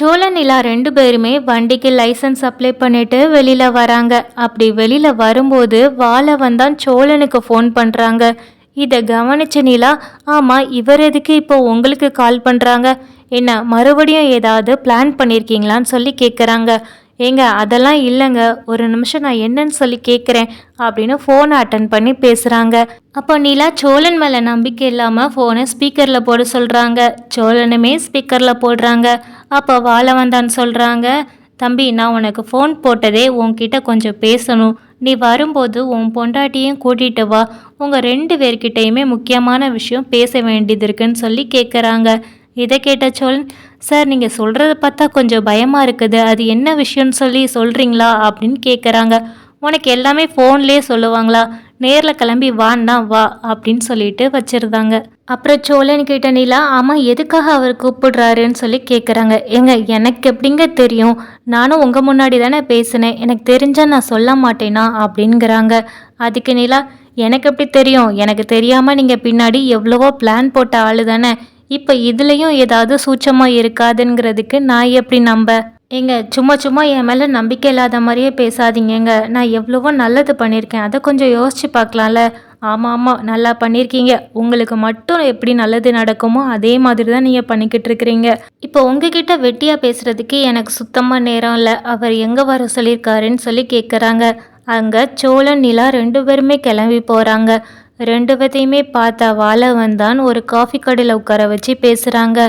சோழ நிலா ரெண்டு பேருமே வண்டிக்கு லைசன்ஸ் அப்ளை பண்ணிட்டு வெளியில் வராங்க. அப்படி வெளியில் வரும்போது வாழவன் தான் சோழனுக்கு ஃபோன் பண்ணுறாங்க இதை கவனிச்ச நிலா ஆமாம் இவர் எதுக்கு இப்போ உங்களுக்கு கால் பண்ணுறாங்க என்ன மறுபடியும் ஏதாவது பிளான் பண்ணியிருக்கீங்களான்னு சொல்லி கேட்குறாங்க ஏங்க அதெல்லாம் இல்லைங்க. ஒரு நிமிஷம் நான் என்னன்னு சொல்லி கேட்குறேன் அப்படின்னு ஃபோனை அட்டன் பண்ணி பேசுகிறாங்க அப்போ நிலா சோழன் மேலே நம்பிக்கை இல்லாமல் ஃபோனை ஸ்பீக்கரில் போட சொல்கிறாங்க சோழனுமே ஸ்பீக்கரில் போடுறாங்க. அப்போ வாழ வந்தான்னு சொல்கிறாங்க தம்பி நான் உனக்கு ஃபோன் போட்டதே உன்கிட்ட கொஞ்சம் பேசணும். நீ வரும்போது உன் பொண்டாட்டியும் கூட்டிகிட்டு வா. உங்கள் ரெண்டு பேர்கிட்டையுமே முக்கியமான விஷயம் பேச வேண்டியது இருக்குன்னு சொல்லி கேட்குறாங்க இதை கேட்ட சொல் சார் நீங்கள் சொல்கிறத பார்த்தா கொஞ்சம் பயமாக இருக்குது. அது என்ன விஷயம்னு சொல்லி சொல்கிறீங்களா அப்படின்னு கேட்குறாங்க உனக்கு எல்லாமே ஃபோன்லேயே சொல்லுவாங்களா? நேரில் கிளம்பி வான்னா வா அப்படின்னு சொல்லிட்டு வச்சிருந்தாங்க. அப்புறம் சோழன் கிட்ட நிலா ஆமாம் எதுக்காக அவர் கூப்பிடுறாருன்னு சொல்லி கேட்குறாங்க ஏங்க எனக்கு எப்படிங்க தெரியும்? நானும் உங்கள் முன்னாடி தானே பேசினேன். எனக்கு தெரிஞ்சால் நான் சொல்ல மாட்டேனா? அப்படிங்கிறாங்க அதுக்கு நிலா எனக்கு எப்படி தெரியும்? எனக்கு தெரியாமல் நீங்கள் பின்னாடி எவ்வளவோ பிளான் போட்ட ஆளு தானே. இப்போ இதுலேயும் ஏதாவது சூட்சமாக இருக்காதுங்கிறதுக்கு நான் எப்படி நம்ப? ஏங்க சும்மா சும்மா என் மேலே நம்பிக்கை இல்லாத மாதிரியே பேசாதீங்கங்க. நான் எவ்வளவோ நல்லது பண்ணியிருக்கேன் அதை கொஞ்சம் யோசிச்சு பார்க்கலாம்ல. ஆமாம் ஆமாம் நல்லா பண்ணியிருக்கீங்க உங்களுக்கு மட்டும் எப்படி நல்லது நடக்குமோ அதே மாதிரி தான் நீங்கள் பண்ணிக்கிட்டு இருக்கிறீங்க. இப்போ உங்ககிட்ட வெட்டியாக பேசுகிறதுக்கு எனக்கு சுத்தமாக நேரம் இல்லை. அவர் எங்கே வர சொல்லியிருக்காருன்னு சொல்லி கேட்குறாங்க அங்கே சோழன் நிலா ரெண்டு பேருமே கிளம்பி போகிறாங்க ரெண்டு பேத்தையுமே பார்த்தா வாழவன் வந்தான் ஒரு காஃபி கடையில் உட்கார வச்சு பேசுகிறாங்க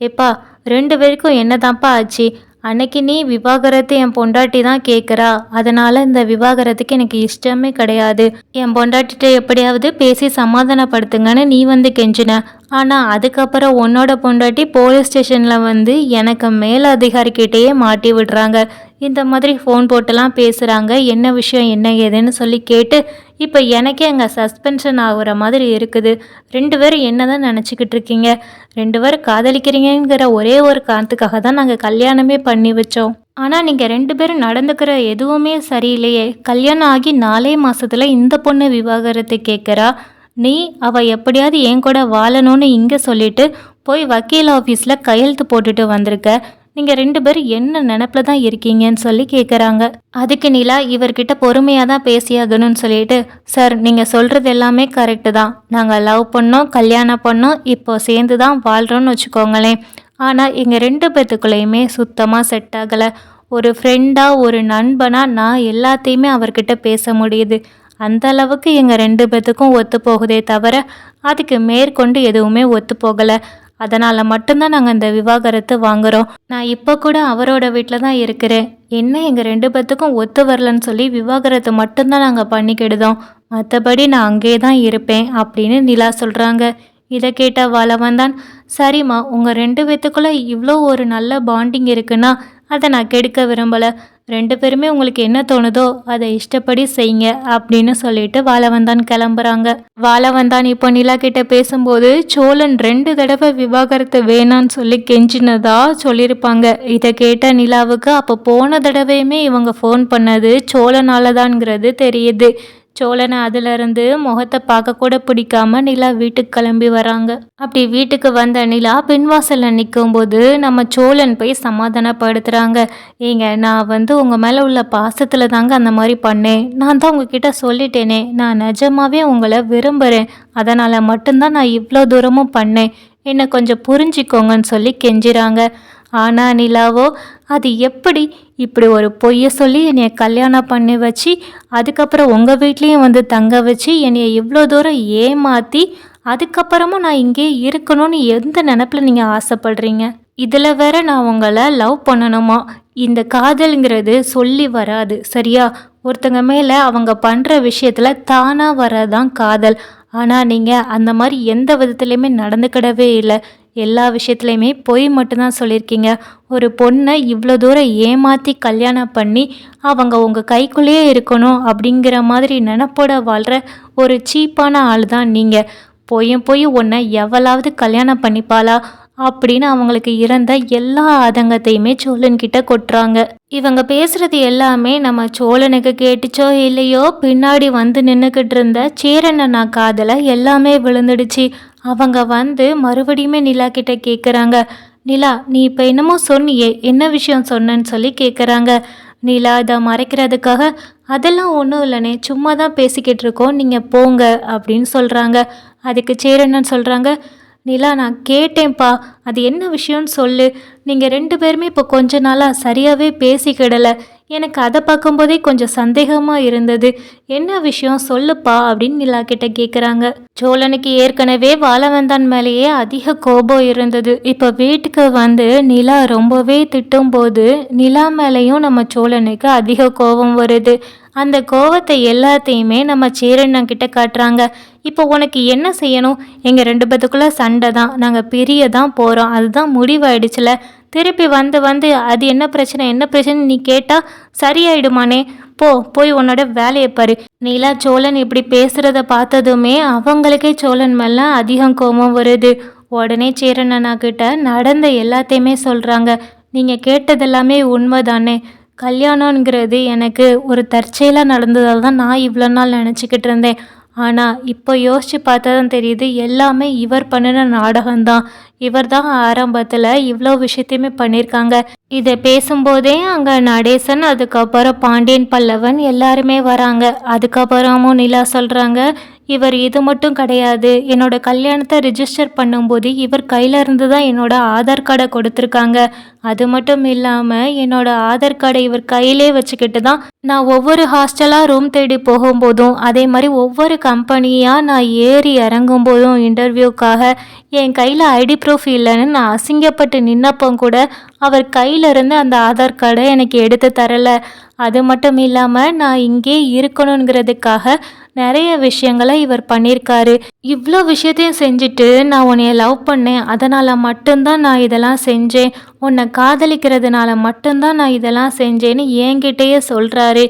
எப்பா ரெண்டு பேருக்கும் என்னதான்ப்பா ஆச்சு? அன்னைக்கு நீ விவாகரத்து என் பொண்டாட்டி தான் கேட்குறா அதனால இந்த விவாகரத்துக்கு எனக்கு இஷ்டமே கிடையாது. என் பொண்டாட்டிகிட்ட எப்படியாவது பேசி சமாதானப்படுத்துங்கன்னு நீ வந்து கெஞ்சின. ஆனால் அதுக்கப்புறம் உன்னோட பொண்டாட்டி போலீஸ் ஸ்டேஷனில் வந்து எனக்கு மேல் அதிகாரிக்கிட்டேயே மாட்டி விடுறாங்க. இந்த மாதிரி ஃபோன் போட்டுலாம் பேசுகிறாங்க என்ன விஷயம் என்ன ஏதுன்னு சொல்லி கேட்டு இப்போ எனக்கே அங்கே சஸ்பென்ஷன் ஆகுற மாதிரி இருக்குது. ரெண்டு பேரும் என்ன தான் நினச்சிக்கிட்டு இருக்கீங்க? ரெண்டு பேரும் காதலிக்கிறீங்கிற ஒரே ஒரு காரணத்துக்காக தான் நாங்கள் கல்யாணமே பண்ணி வச்சோம். ஆனால் நீங்கள் ரெண்டு பேரும் நடந்துக்கிற எதுவுமே சரியில்லையே. கல்யாணம் ஆகி நாலே மாதத்தில் இந்த பொண்ணு விவாகரத்தை கேட்குறா. நீ அவள் எப்படியாவது என் கூட வாழணும்னு இங்கே சொல்லிட்டு போய் வக்கீல் ஆஃபீஸில் கையெழுத்து போட்டுட்டு வந்திருக்க. நீங்கள் ரெண்டு பேரும் என்ன நினப்பில் தான் இருக்கீங்கன்னு சொல்லி கேட்குறாங்க அதுக்கு நிலா இவர்கிட்ட பொறுமையாக தான் பேசியாகணும்னு சொல்லிட்டு சார் நீங்கள் சொல்கிறது எல்லாமே கரெக்டு தான். நாங்கள் லவ் பண்ணோம் கல்யாணம் பண்ணோம் இப்போ சேர்ந்து தான் வாழ்கிறோன்னு வச்சுக்கோங்களேன். ஆனால் எங்கள் ரெண்டு பேத்துக்குள்ளேயுமே சுத்தமாக செட் ஆகலை. ஒரு ஃப்ரெண்டாக ஒரு நண்பனாக நான் எல்லாத்தையுமே அவர்கிட்ட பேச முடியுது. அந்த அளவுக்கு எங்கள் ரெண்டு பேத்துக்கும் ஒத்து போகுதே தவிர அதுக்கு மேற்கொண்டு எதுவுமே ஒத்து போகலை அதனால் மட்டும்தான் நாங்கள் இந்த விவாகரத்து வாங்குகிறோம் நான் இப்போ கூட அவரோட வீட்டில் தான் இருக்கிறேன். என்ன எங்கள் ரெண்டு பேத்துக்கும் ஒத்து வரலன்னு சொல்லி விவாகரத்து மட்டும்தான் நாங்கள் பண்ணிக்கிடுதோம். மற்றபடி நான் அங்கே தான் இருப்பேன் அப்படின்னு நிலா சொல்கிறாங்க இதை கேட்ட வளவன் தான் சரிம்மா உங்கள் ரெண்டு பேத்துக்குள்ளே இவ்வளோ ஒரு நல்ல பாண்டிங் இருக்குன்னா அதை நான் கெடுக்க விரும்பலை. ரெண்டு பேருமே உங்களுக்கு என்ன தோணுதோ அதை இஷ்டப்படி செய்யுங்க அப்படின்னு சொல்லிட்டு வாழவந்தான் கிளம்புறாங்க. வாழவந்தான் இப்போ நிலா கிட்ட பேசும்போது சோழன் ரெண்டு தடவை விவாகரத்து வேணான்னு சொல்லி கெஞ்சினதா சொல்லியிருப்பாங்க. இதை கேட்ட நிலாவுக்கு அப்போ போன தடவையுமே இவங்க ஃபோன் பண்ணது சோழனால தான்ங்கிறது தெரியுது. சோழனை அதிலிருந்து முகத்தை பார்க்க கூட பிடிக்காம நிலா வீட்டுக்கு கிளம்பி வராங்க. அப்படி வீட்டுக்கு வந்த நிலா பின்வாசல்ல நிற்கும்போது நம்ம சோழன் போய் சமாதானப்படுத்துறாங்க. ஏங்க நான் வந்து உங்க மேல உள்ள பாசத்துல தாங்க அந்த மாதிரி பண்ணேன். நான் தான் உங்ககிட்ட சொல்லிட்டேனே. நான் நிஜமாவே உங்களை விரும்புறேன். அதனால மட்டும்தான் நான் இவ்வளோ தூரமும் பண்ணேன். என்னை கொஞ்சம் புரிஞ்சுக்கோங்கன்னு சொல்லி கெஞ்சிறாங்க. ஆனா நிலாவோ அது எப்படி இப்படி ஒரு பொய்யை சொல்லி என்னைய கல்யாணம் பண்ணி வச்சு அதுக்கப்புறம் உங்கள் வீட்லேயும் வந்து தங்க வச்சு என்னைய இவ்வளோ தூரம் ஏமாற்றி அதுக்கப்புறமும் நான் இங்கே இருக்கணும்னு எந்த நினப்பில் நீங்கள் ஆசைப்படுறீங்க? இதில் வேற நான் உங்களை லவ் பண்ணணுமா? இந்த காதல்ங்கிறது சொல்லி வராது சரியா? ஒருத்தங்க மேலே அவங்க பண்ணுற விஷயத்தில் தானாக வரதான் காதல். ஆனால் நீங்கள் அந்த மாதிரி எந்த விதத்துலையுமே நடந்துக்கிடவே இல்லை. எல்லா விஷயத்துலையுமே பொய் மட்டும்தான் சொல்லியிருக்கீங்க. ஒரு பொண்ணை இவ்வளோ தூரம் ஏமாற்றி கல்யாணம் பண்ணி அவங்க உங்கள் கைக்குள்ளேயே இருக்கணும் அப்படிங்கிற மாதிரி நினப்போட வாழ்கிற ஒரு சீப்பான ஆள் தான் நீங்கள் பொய்யும் போய் உன்னை எவ்வளாவது கல்யாணம் பண்ணிப்பாளா அப்படின்னு அவங்களுக்கு இறந்த எல்லா ஆதங்கத்தையுமே சோழன்கிட்ட கொட்டுறாங்க. இவங்க பேசுறது எல்லாமே நம்ம சோழனுக்கு கேட்டுச்சோ இல்லையோ? பின்னாடி வந்து நின்றுக்கிட்டு இருந்த சேரண்ணா காதல எல்லாமே விழுந்துடுச்சு. அவங்க வந்து மறுபடியுமே நிலா கிட்ட கேட்குறாங்க நிலா நீ இப்போ என்னமோ சொன்னியே என்ன விஷயம் சொன்னேன்னு சொல்லி கேட்குறாங்க நிலா அதை மறைக்கிறதுக்காக அதெல்லாம் ஒன்றும் இல்லைனே சும்மா தான் பேசிக்கிட்டு இருக்கோம். நீங்கள் போங்க அப்படின்னு சொல்கிறாங்க அதுக்கு சேரன்னு சொல்கிறாங்க நிலா நான் கேட்டேன்ப்பா. அது என்ன விஷயம்னு சொல்லு. நீங்கள் ரெண்டு பேருமே இப்போ கொஞ்ச நாளாக சரியாகவே பேசிக்கிடலை. எனக்கு அதை பார்க்கும்போதே கொஞ்சம் சந்தேகமாக இருந்தது. என்ன விஷயம்? சொல்லுப்பா அப்படின்னு நிலா கிட்ட கேட்குறாங்க சோழனுக்கு ஏற்கனவே வாழவந்தான் மேலேயே அதிக கோபம் இருந்தது. இப்போ வீட்டுக்கு வந்து நிலா ரொம்பவே திட்டும்போது நிலா மேலேயும் நம்ம சோழனுக்கு அதிக கோபம் வருது. அந்த கோவத்தை எல்லாத்தையுமே நம்ம சீரண்ணன் கிட்ட காட்டுறாங்க. இப்போ உனக்கு என்ன செய்யணும்? எங்கள் ரெண்டு பேத்துக்குள்ளே சண்டை தான். நாங்கள் பிரிய தான் போகிறோம் அதுதான் முடிவாயிடுச்சுல. திருப்பி வந்து வந்து அது என்ன பிரச்சனை? என்ன பிரச்சனை நீ கேட்டால் சரியாயிடுமானே. போ போய் உன்னோட வேலையை பாரு. நீலா சோழன் இப்படி பேசுகிறத பார்த்ததுமே அவங்களுக்கே சோழன் மேலே அதிகம் கோபம் வருது. உடனே சேரண்ணனா கிட்ட நடந்த எல்லாத்தையுமே சொல்கிறாங்க நீங்கள் கேட்டதெல்லாமே உண்மைதானே. கல்யாணங்கிறது எனக்கு ஒரு தற்செயலாக நடந்ததால் தான் நான் இவ்வளோ நாள் நினச்சிக்கிட்டு இருந்தேன். ஆனால் இப்போ யோசித்து பார்த்தா தான் தெரியுது எல்லாமே இவர் பண்ணின நாடகம்தான். இவர் தான் ஆரம்பத்தில் இவ்வளோ விஷயத்தையுமே பண்ணியிருக்காங்க இதை பேசும்போதே அங்கே நடேசன் அதுக்கப்புறம் பாண்டியன் பல்லவன் எல்லாருமே வராங்க. அதுக்கப்புறமும் நிலா சொல்கிறாங்க இவர் இது மட்டும் கிடையாது என்னோட கல்யாணத்தை ரிஜிஸ்டர் பண்ணும்போது இவர் கையில இருந்து தான் என்னோட ஆதார் கார்டை கொடுத்துருக்காங்க. அது மட்டும் இல்லாமல் என்னோட ஆதார் கார்டை இவர் கையிலே வச்சுக்கிட்டு தான் நான் ஒவ்வொரு ஹாஸ்டலாக ரூம் தேடி போகும்போதும் அதே மாதிரி ஒவ்வொரு கம்பெனியாக நான் ஏறி இறங்கும் போதும் இன்டர்வியூக்காக என் கையில் ஐடி ப்ரூஃப் இல்லைன்னு நான் அசிங்கப்பட்டு நின்னப்போ கூட அவர் கையிலிருந்து அந்த ஆதார் கார்டை எனக்கு எடுத்து தரலை. அது மட்டும் இல்லாமல் நான் இங்கே இருக்கணுங்கிறதுக்காக நிறைய விஷயங்களை இவர் பண்ணியிருக்காரு. இவ்வளோ விஷயத்தையும் செஞ்சுட்டு நான் உன்னைய லவ் பண்ணேன். அதனால் மட்டும்தான் நான் இதெல்லாம் செஞ்சேன். உன்னை காதலிக்கிறதுனால மட்டும்தான் நான் இதெல்லாம் செஞ்சேன்னு என்கிட்டயே சொல்கிறாரு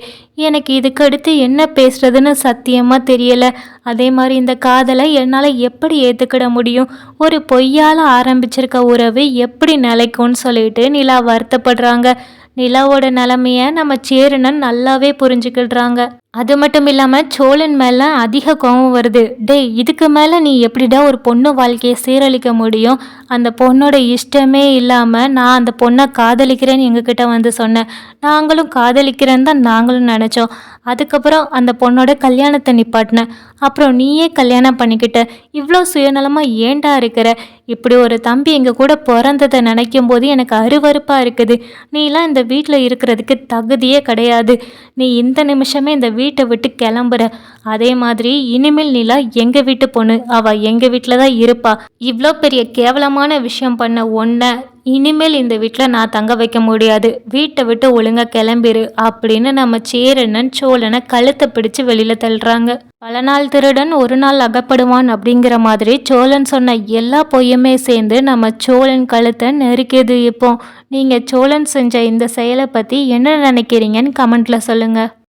எனக்கு இதுக்கடுத்து என்ன பேசுறதுன்னு சத்தியமாக தெரியலை. அதே மாதிரி இந்த காதலை என்னால் எப்படி ஏற்றுக்கிட முடியும்? ஒரு பொய்யால் ஆரம்பிச்சிருக்க உறவு எப்படி நிலைக்கும்னு சொல்லிட்டு நிலா வருத்தப்படுறாங்க. நிலாவோட நிலமைய நம்ம சேருனன் நல்லாவே புரிஞ்சுக்கிடுறாங்க. அது மட்டும் இல்லாமல் சோழன் மேலே அதிக கோபம் வருது. டேய் இதுக்கு மேலே நீ எப்படிடா ஒரு பொண்ணு வாழ்க்கையை சீரழிக்க முடியும்? அந்த பொண்ணோட இஷ்டமே இல்லாமல் நான் அந்த பொண்ணை காதலிக்கிறேன்னு எங்ககிட்ட வந்து சொன்னேன். நாங்களும் காதலிக்கிறேன்னு தான் நாங்களும் நினச்சோம். அதுக்கப்புறம் அந்த பொண்ணோட கல்யாணத்தை நிப்பாட்டினேன் அப்புறம் நீயே கல்யாணம் பண்ணிக்கிட்ட. இவ்வளோ சுயநலமாக ஏண்டா இருக்கிற? இப்படி ஒரு தம்பி எங்கள் கூட பிறந்ததை நினைக்கும் போது எனக்கு அருவறுப்பாக இருக்குது. நீலாம் இந்த வீட்டில் இருக்கிறதுக்கு தகுதியே கிடையாது. நீ இந்த நிமிஷமே இந்த வீட்டை விட்டு கிளம்புற. அதே மாதிரி இனிமேல் நீலா எங்கள் வீட்டு பொண்ணு? அவள் எங்கள் வீட்டில் தான் இருப்பா. இவ்வளோ பெரிய கேவலமான விஷயம் பண்ண ஒன்றை இனிமேல் இந்த வீட்டில் நான் தங்க வைக்க முடியாது. வீட்டை விட்டு ஒழுங்காக கிளம்பிரு அப்படின்னு நம்ம சேரனன் சோழனை கழுத்தை பிடிச்சு வெளியில் தள்ளுறாங்க. பல நாள் திருடன் ஒரு நாள் அகப்படுவான் அப்படிங்கிற மாதிரி சோழன் சொன்ன எல்லா பொய்யுமே சேர்ந்து நம்ம சோழன் கழுத்தை நெருக்கியது இப்போ. நீங்கள் சோழன் செஞ்ச இந்த செயலை பற்றி என்ன நினைக்கிறீங்கன்னு கமெண்ட்டில் சொல்லுங்கள்